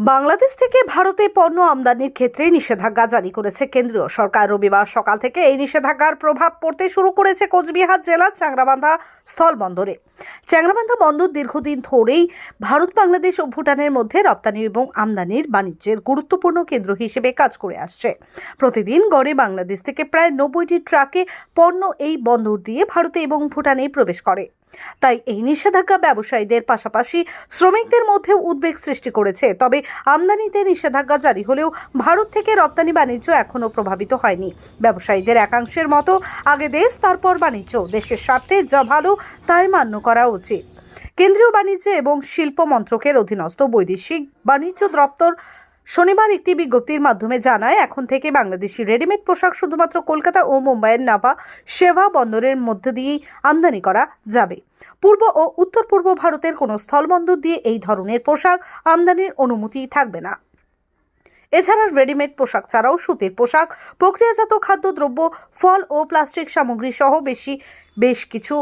বাংলাদেশ থেকে ভারতে পণ্য আমদানির ক্ষেত্রে নিষেধাজ্ঞা জারি করেছে কেন্দ্রীয় সরকার। রবিবার সকাল থেকে এই নিষেধাজ্ঞার প্রভাব পড়তে শুরু করেছে কোচবিহার জেলার চ্যাংরাবান্ধা স্থলবন্দরে। চ্যাংরাবান্ধা বন্দর দীর্ঘদিন ধরেই ভারত বাংলাদেশ ও ভুটানের মধ্যে রপ্তানি এবং আমদানির বাণিজ্যের গুরুত্বপূর্ণ কেন্দ্র হিসেবে কাজ করে আসছে। প্রতিদিন গড়ে বাংলাদেশ থেকে প্রায় নব্বইটি ট্রাকে পণ্য এই বন্দর দিয়ে ভারতে এবং ভুটানে প্রবেশ করে। তাই এই নিষেধাজ্ঞা ব্যবসায়ীদের পাশাপাশি শ্রমিকদের মধ্যে উদ্বেগ সৃষ্টি করেছে। তবে আমদানিতে নিষেধাজ্ঞা জারি হলেও ভারত থেকে রপ্তানি বাণিজ্য এখনও প্রভাবিত হয়নি। ব্যবসায়ীদের একাংশের মতো আগে দেশ, তারপর বাণিজ্য। দেশের স্বার্থে যা ভালো, তাই মান্য করা উচিত। কেন্দ্রীয় বাণিজ্য এবং শিল্প মন্ত্রকের অধীনস্থ বৈদেশিক বাণিজ্য দপ্তর শনিবার একটি বিজ্ঞপ্তির মাধ্যমে জানায়, এখন থেকে বাংলাদেশি রেডিমেড পোশাক শুধুমাত্র কলকাতা ও মুম্বাইয়ের নাভা সেবা বন্দরের মধ্য দিয়েই আমদানি করা যাবে। পূর্ব ও উত্তর পূর্ব ভারতের কোনো স্থলবন্দর দিয়ে এই ধরনের পোশাক আমদানির অনুমতি থাকবে না। এছাড়া রেডিমেড পোশাক ছাড়াও সুতির পোশাক, প্রক্রিয়াজাত খাদ্যদ্রব্য, ফল ও প্লাস্টিক সামগ্রী সহ বেশি, বেশ কিছু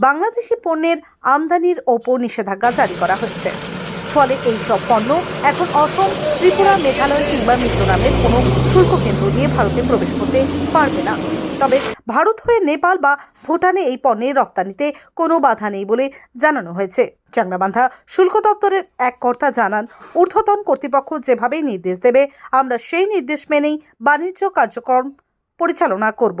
বাংলাদেশি পণ্যের আমদানির ওপর নিষেধাজ্ঞা জারি করা হয়েছে। ফলে এই সব পণ্য এখন অসম, ত্রিপুরা, মেঘালয় কিংবা মিজোরামের কোনো শুল্ক কেন্দ্র দিয়ে ভারতে প্রবেশ করতে পারবে না। তবে ভারত হয়ে নেপাল বা ভুটানে এই পণ্যের রপ্তানিতে কোনো বাধা নেই বলে জানানো হয়েছে। চাংরাবান্ধা শুল্ক দপ্তরের এক কর্তা জানান, ঊর্ধ্বতন কর্তৃপক্ষ যেভাবে নির্দেশ দেবে, আমরা সেই নির্দেশ মেনেই বাণিজ্য কার্যক্রম পরিচালনা করব।